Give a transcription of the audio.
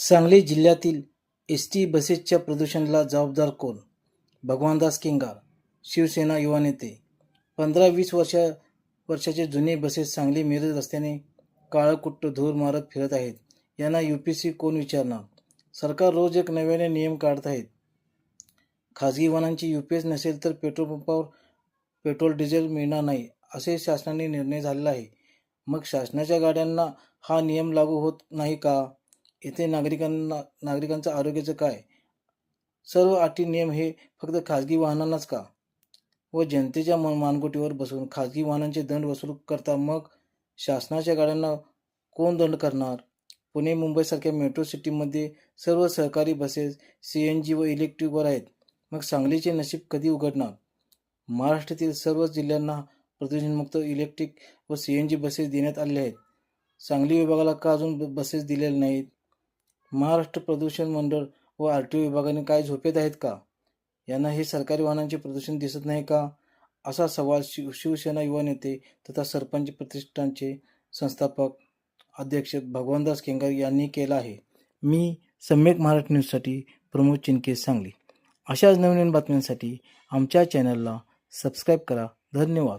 सांगली जिल्ह्यातील S T बसेसच्या प्रदूषणाला जबाबदार कोण? भगवानदास केंगार शिवसेना युवा नेते. पंधरा वीस वर्षा वर्षाचे जुने बसेस सांगली मिरज रस्त्याने काळकुट्ट धूर मारत फिरत आहेत. यांना यू पी सी कोण विचारणार? सरकार रोज एक नव्याने नियम काढत आहेत. खाजगी वाहनांची यू पी एस नसेल तर पेट्रोल पंपावर पेट्रोल डिझेल मिळणार नाही असे शासनाने निर्णय झालेला आहे. मग शासनाच्या गाड्यांना हा नियम लागू होत नाही का? येथे नागरिकांना नागरिकांचं आरोग्याचं काय? सर्व अटी नियम हे फक्त खाजगी वाहनांनाच का? व जनतेच्या मान मानगुटीवर बसून खाजगी वाहनांचे दंड वसूल करता मग शासनाच्या गाड्यांना कोण दंड करणार? पुणे मुंबईसारख्या मेट्रो सिटीमध्ये सर्व सहकारी बसेस सी एन जी व इलेक्ट्रिकवर आहेत. मग सांगलीचे नशीब कधी उघडणार? महाराष्ट्रातील सर्वच जिल्ह्यांना प्रदूषणमुक्त इलेक्ट्रिक व सी एन जी बसेस देण्यात आले आहेत. सांगली विभागाला का अजून ब- बसेस दिलेल्या नाहीत? महाराष्ट्र प्रदूषण मंडळ व आर टी ओ विभागाने काय झोपेत आहेत का? यांना हे सरकारी वाहनांचे प्रदूषण दिसत नाही का? असा सवाल शिव शिवसेना युवा नेते तथा सरपंच प्रतिष्ठानचे संस्थापक अध्यक्ष भगवानदास केंगर यांनी केला आहे. मी सम्यक महाराष्ट्र न्यूजसाठी प्रमोद चिनके सांगली. अशाच नवीन नवीन बातम्यांसाठी आमच्या चॅनलला सबस्क्राईब करा. धन्यवाद.